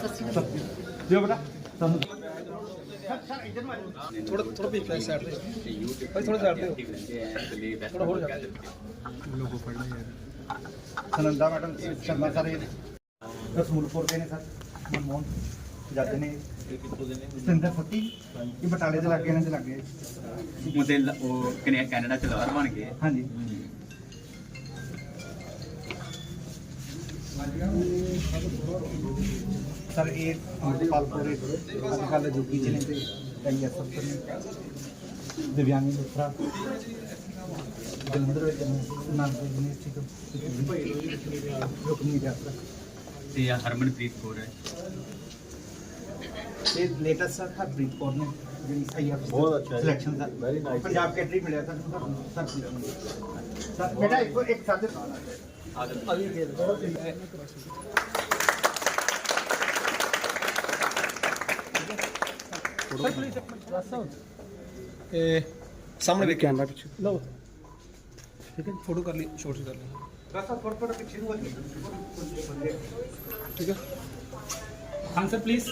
ਦਿਓ ਬੇਟਾ ਤੁਹਾਨੂੰ ਥੋੜਾ ਥੋੜਾ ਵੀ ਫਲੈਸ਼ ਸਾਈਡ ਤੇ ਭਾਈ ਥੋੜਾ ਸਾਈਡ ਤੇ ਥੋੜਾ ਹੋਰ ਜਾ ਸੁਨੰਦਾ ਮੈਡਮ ਸ਼ਰਮਾ ਸਰ ਰਸੂਲਪੁਰ ਦੇ ਨੇ ਸਰ ਮਨਮੋਹਨ ਜੱਜ ਨੇ ਸਿੰਦਰ ਫੱਟੀ ਇਹ ਬਟਾਲੇ ਦੇ ਲੱਗੇ ਇਹਨਾਂ ਦੇ ਲੱਗੇ ਉਹਦੇ ਉਹ ਕਨੇ ਕੈਨੇਡਾ ਚ ਲਾਹਰ ਬਣ ਗਏ। ਹਾਂਜੀ। ਸਰ ਇਹ ਅੰਮ੍ਰਿਤਪਾਲ ਕੋਰੇ ਅੱਜ ਕੱਲ੍ਹ ਜੁਗੀ ਨੇ ਤੇ ਕਈ ਅਫਸਰ ਨੇ ਦਿਵਿਆਂਗੀ ਮਿੱਤਰਾ ਜਲੰਧਰ ਵਿੱਚ ਨੇ ਨਾਨਕ ਯੂਨੀਵਰਸਿਟੀ ਤੋਂ ਰੁਕਨੀ ਜਾਤਰਾ ਤੇ ਆ ਹਰਮਨਪ੍ਰੀਤ ਕੌਰ ਹੈ। ਇਹ ਲੇਟੈਸਟ ਸਰ ਹਰਪ੍ਰੀਤ ਕੌਰ ਨੇ ਜਿਹੜੀ ਸਹੀ ਬਹੁਤ ਅੱਛਾ ਸਿਲੈਕਸ਼ਨ ਦਾ। ਵੈਰੀ ਨਾਈਸ ਪੰਜਾਬ ਕੈਟਰੀ ਮਿਲਿਆ ਸਰ ਸਰ ਸਰ ਬੇਟਾ ਇੱਕ ਇੱਕ ਸਾਥ ਇਹ सामने देख कैमरा पीछे लो ठीक है। फ़ोटो कर ली शॉर्ट कर ली ठीक है आंसर प्लीज़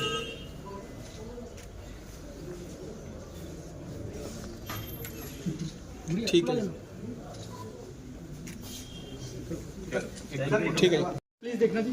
ठीक है ठीक है प्लीज़ देखना जी।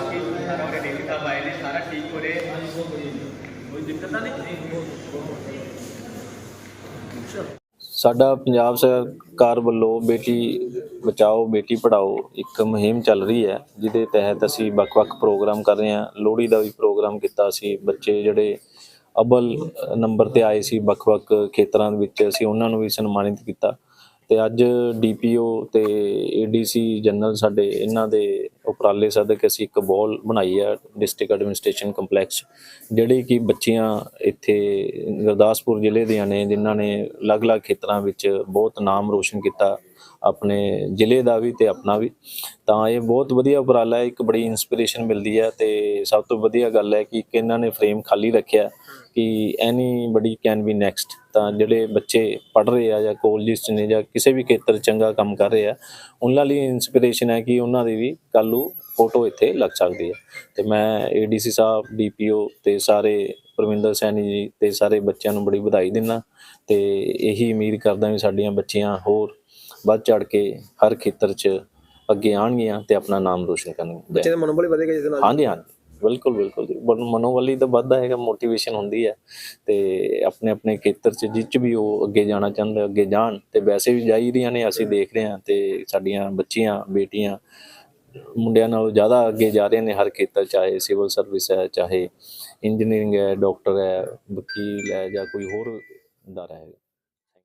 बाकी सारा और डेली साहब आए ने सारा ठीक हो रहे कोई दिक्कत ना नहीं ਸਾਡਾ ਪੰਜਾਬ ਸਰਕਾਰ ਵੱਲੋਂ ਬੇਟੀ ਬਚਾਓ ਬੇਟੀ ਪੜਾਓ ਇੱਕ ਮੁਹਿੰਮ ਚੱਲ ਰਹੀ ਹੈ ਜਿਹਦੇ ਤਹਿਤ ਅਸੀਂ ਵੱਖ-ਵੱਖ ਪ੍ਰੋਗਰਾਮ ਕਰ ਰਹੇ ਹਾਂ ਲੋਹੜੀ ਦਾ ਵੀ ਪ੍ਰੋਗਰਾਮ ਕੀਤਾ ਸੀ ਬੱਚੇ ਜਿਹੜੇ ਅਬਲ ਨੰਬਰ ਤੇ ਆਏ ਸੀ ਵੱਖ-ਵੱਖ ਖੇਤਰਾਂ ਦੇ ਵਿੱਚ ਅਸੀਂ ਉਹਨਾਂ ਨੂੰ ਵੀ ਸਨਮਾਨਿਤ ਕੀਤਾ ਤੇ ਅੱਜ ਡੀਪੀਓ ਤੇ ਏਡੀਸੀ ਜਨਰਲ ਸਾਡੇ ਇਹਨਾਂ ਦੇ ਉਪਰਾਲੇ ਸਦਕ ਅਸੀਂ ਇੱਕ ਬੋਲ ਬਣਾਈ ਹੈ ਡਿਸਟ੍ਰਿਕਟ ਐਡਮਿਨਿਸਟ੍ਰੇਸ਼ਨ ਕੰਪਲੈਕਸ ਜਿਹੜੀ ਕਿ ਬੱਚੀਆਂ ਇੱਥੇ ਗੁਰਦਾਸਪੁਰ ਜ਼ਿਲ੍ਹੇ ਦੀਆਂ ਨੇ, ਜਿਨ੍ਹਾਂ ਨੇ ਅਲੱਗ-ਅਲੱਗ ਖੇਤਰਾਂ ਵਿੱਚ ਬਹੁਤ ਨਾਮ ਰੋਸ਼ਨ ਕੀਤਾ, ਆਪਣੇ ਜ਼ਿਲ੍ਹੇ ਦਾ ਵੀ ਤੇ ਆਪਣਾ ਵੀ। ਤਾਂ ਇਹ ਬਹੁਤ ਵਧੀਆ ਉਪਰਾਲਾ ਹੈ, ਇੱਕ ਬੜੀ ਇਨਸਪੀਰੇਸ਼ਨ ਮਿਲਦੀ ਹੈ ਤੇ ਸਭ ਤੋਂ ਵਧੀਆ ਗੱਲ ਹੈ ਕਿ ਇੱਕ ਇਹਨਾਂ ਨੇ ਫਰੇਮ ਖਾਲੀ ਰੱਖਿਆ ਕਿ ਐਨੀ ਬੜੀ ਕੈਨ ਬੀ ਨੈਕਸਟ ਤਾਂ ਜਿਹੜੇ ਬੱਚੇ ਪੜ ਰਹੇ ਆ ਜਾਂ ਕਾਲਜਿਸ ਚ ਨੇ ਜਾਂ ਕਿਸੇ ਵੀ ਖੇਤਰ 'ਚ ਚੰਗਾ ਕੰਮ ਕਰ ਰਹੇ ਆ, ਉਹਨਾਂ ਲਈ ਇਨਸਪੀਰੇਸ਼ਨ ਹੈ ਕਿ ਉਹਨਾਂ ਦੀ ਵੀ ਕੱਲ੍ਹ ਨੂੰ ਫੋਟੋ ਇੱਥੇ ਲੱਗ ਸਕਦੀ ਹੈ। ਤੇ ਮੈਂ ਏਡੀਸੀ ਸਾਹਿਬ ਡੀਪੀਓ ਤੇ ਸਾਰੇ ਪਰਵਿੰਦਰ ਸੈਣੀ ਜੀ ਤੇ ਸਾਰੇ ਬੱਚਿਆਂ ਨੂੰ ਬੜੀ ਵਧਾਈ ਦਿੰਦਾ ਤੇ ਇਹੀ ਉਮੀਦ ਕਰਦਾ ਵੀ ਸਾਡੀਆਂ ਬੱਚੀਆਂ ਹੋਰ ਵੱਧ ਚੜ ਕੇ ਹਰ ਖੇਤਰ 'ਚ ਅੱਗੇ ਆਉਣਗੀਆਂ ਤੇ ਆਪਣਾ ਨਾਮ ਰੋਸ਼ਨ ਕਰਨਗੀਆਂ। ਬੱਚੇ ਦਾ ਮਨੋਬਲ ਵਧੇਗਾ ਨਾਲ? ਹਾਂਜੀ ਹਾਂਜੀ। ਬਿਲਕੁਲ ਬਿਲਕੁਲ ਮਨੋਬਲੀ ਤਾਂ ਵੱਧਦਾ ਹੈਗਾ ਮੋਟੀਵੇਸ਼ਨ ਹੁੰਦੀ ਹੈ। ਤੇ ਆਪਣੇ ਆਪਣੇ ਖੇਤਰ 'ਚ ਜਿੱਚ ਵੀ ਉਹ ਅੱਗੇ ਜਾਣਾ ਚਾਹੁੰਦੇ ਅੱਗੇ ਜਾਣ। ਤੇ ਵੈਸੇ ਵੀ ਜਾਈ ਰਹੀਆਂ ਨੇ ਅਸੀਂ ਦੇਖ ਰਹੇ ਹਾਂ ਤੇ ਸਾਡੀਆਂ ਬੱਚੀਆਂ ਬੇਟੀਆਂ ਮੁੰਡਿਆਂ ਨਾਲੋਂ ਜ਼ਿਆਦਾ ਅੱਗੇ ਜਾ ਰਹੇ ਨੇ ਹਰ ਖੇਤਰ, ਚਾਹੇ ਸਿਵਲ ਸਰਵਿਸ ਹੈ, ਚਾਹੇ ਇੰਜੀਨੀਅਰਿੰਗ ਹੈ ਡਾਕਟਰ ਹੈ, ਵਕੀਲ ਹੈ ਜਾਂ ਕੋਈ ਹੋਰ ਦਾਰਾ ਹੈ